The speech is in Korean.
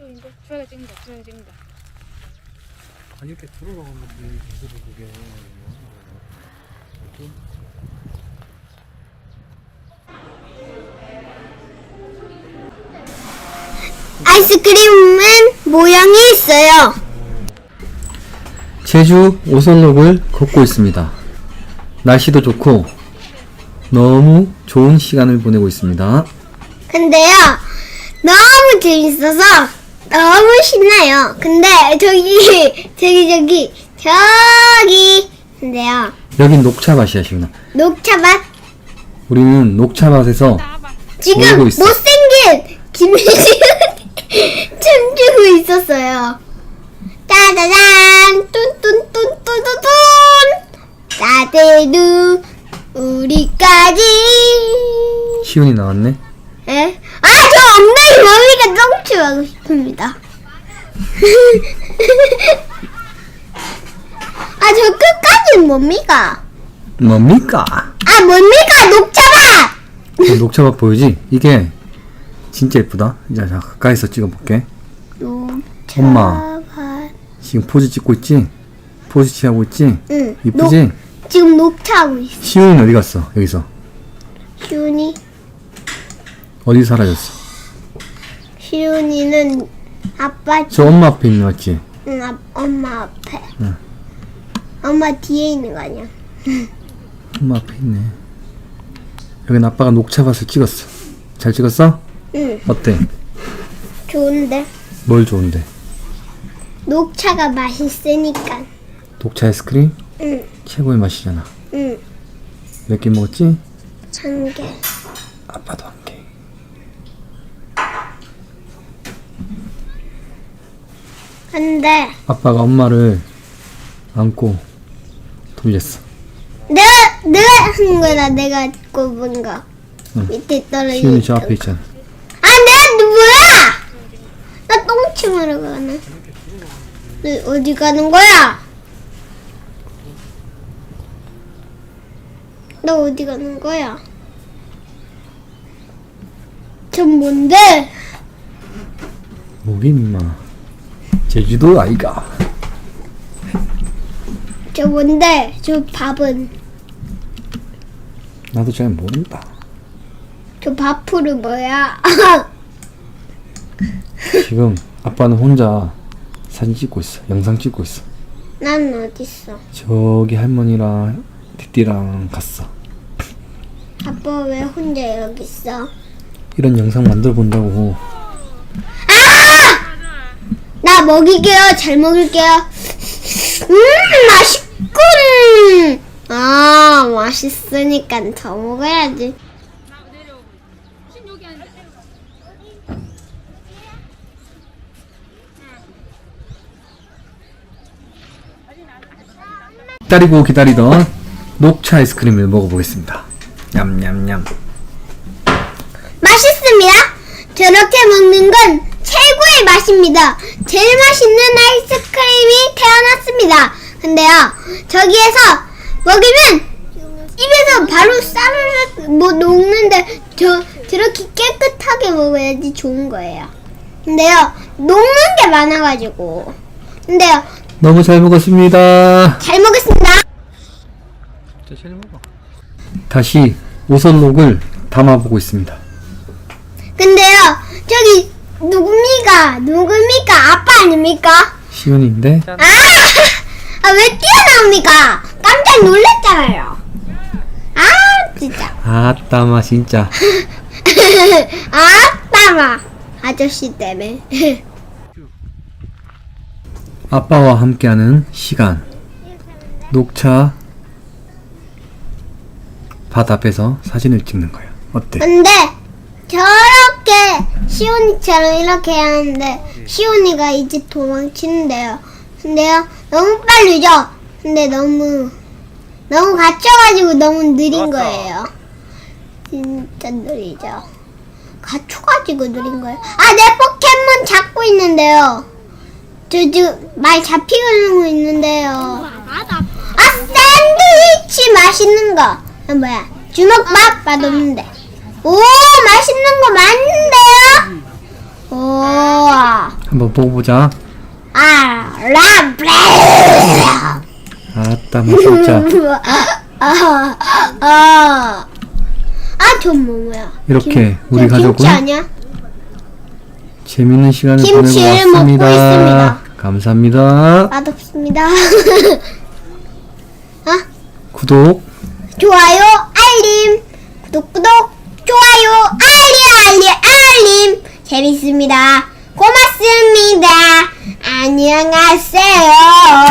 이쪽인데 주아가 찍는다 주아가 찍는다 아니 이렇게 들어가는 건데 계속 그게 아이스크림은 모양이 있어요. 제주 오설록을 걷고 있습니다. 날씨도 좋고 너무 좋은 시간을 보내고 있습니다. 근데요, 너무 재밌어서 너무 신나요. 근데 저기, 저기, 저기, 저기. 근데요, 여긴 녹차밭이야 시훈아. 녹차밭 우리는 녹차밭에서 지금 놀고 있어. 못생긴 김희진이 춤추고 있었어요. 짜자잔, 뚠뚠뚠뚠뚠뚠. 다들도 우리까지. 시훈이 나왔네. 에? 아, 저 엉덩이 머리가 똥 추하고 싶습니다. 아, 저 끝까지는 뭡니까? 뭡니까? 아, 뭡니까? 녹차밭! 어, 녹차밭 보이지? 이게 진짜 예쁘다. 이제 자 가까이서 찍어볼게. 엄마. 녹차밭. 지금 포즈 찍고 있지? 포즈 취하고 있지? 응. 이쁘지? 녹, 지금 녹차하고 있어. 시훈이는 어디 갔어? 여기서 시훈이. 어디 사라졌어? 시훈이는 아빠, 저 엄마 앞에 있는 거 맞지? 응, 아, 엄마 앞에. 응. 엄마 뒤에 있는 거 아니야? 엄마 앞에 있네. 여긴 아빠가 녹차 밭을 찍었어. 잘 찍었어? 응. 어때? 좋은데. 뭘 좋은데? 녹차가 맛있으니까. 녹차 아이스크림? 응, 최고의 맛이잖아. 응. 몇 개 먹었지? 한 개. 아빠도 한 개. 근데 아빠가 엄마를 안고 돌렸어. 내가 내가 한 거다 내가 꼽은 거 응. 밑에 떨어진 시훈이 저 앞에 있잖아. 아 내가 누구야 나 똥침하러 가네 너 어디 가는 거야 너 어디 가는 거야 전 뭔데 우리 임마. 제주도 아이가. 저 뭔데 저 밥은 나도 잘 모른다. 저 밥풀은 뭐야 지금 아빠는 혼자 사진 찍고 있어. 영상 찍고 있어. 난 어딨어 저기 할머니랑 띠띠랑 갔어. 아빠 왜 혼자 여기 있어 이런 영상 만들어 본다고. 나 먹일게요. 잘 먹을게요. 음, 맛있군. 아, 맛있으니까 더 먹어야지. 기다리고 기다리던 녹차 아이스크림을 먹어보겠습니다. 냠냠냠. 맛있습니다. 저렇게 먹는 건 최고의 맛입니다. 제일 맛있는 아이스크림이 태어났습니다. 근데요, 저기에서 먹으면 입에서 바로 싸르르 뭐 녹는데 저 저렇게 깨끗하게 먹어야지 좋은 거예요. 근데요, 녹는 게 많아가지고. 근데요, 너무 잘 먹었습니다. 잘 먹겠습니다. 다시 오설록을 담아보고 있습니다. 근데요, 저기 누굽니까? 누굽니까? 아빠 아닙니까? 시윤인데 아! 아, 왜 뛰어나옵니까? 깜짝 놀랐잖아요. 아, 진짜. 아따마 진짜 아따마. 아저씨 때문에. 아빠와 함께하는 시간 녹차 밭 앞에서 사진을 찍는 거야. 어때? 근데 저렇게 시온이처럼 이렇게 하는데 시온이가 이제 도망치는데요. 근데요 너무 빠르죠. 근데 너무 너무 갇혀가지고 너무 느린 거예요. 진짜 느리죠. 갇혀가지고 느린 거예요. 아 내 포켓몬 잡고 있는데요. 저 지금 말 잡히고 있는데요. 아 샌드위치 맛있는 거. 아, 뭐야 주먹밥 맛없는데. 오 맛있는 거 많은데요. 오 한번 먹어보자. 아, 라브레. 아따, 맛있자. 아, 아, 아, 저 뭐야? 이렇게 우리 저 가족은 김치 아니야? 재밌는 시간을 보내고 김치를 먹고 왔습니다. 있습니다. 감사합니다. 맛없습니다. 아, 구독, 좋아요, 알림, 구독, 구독, 좋아요, 알림, 알림, 알림. 재밌습니다. 고맙습니다. 안녕하세요.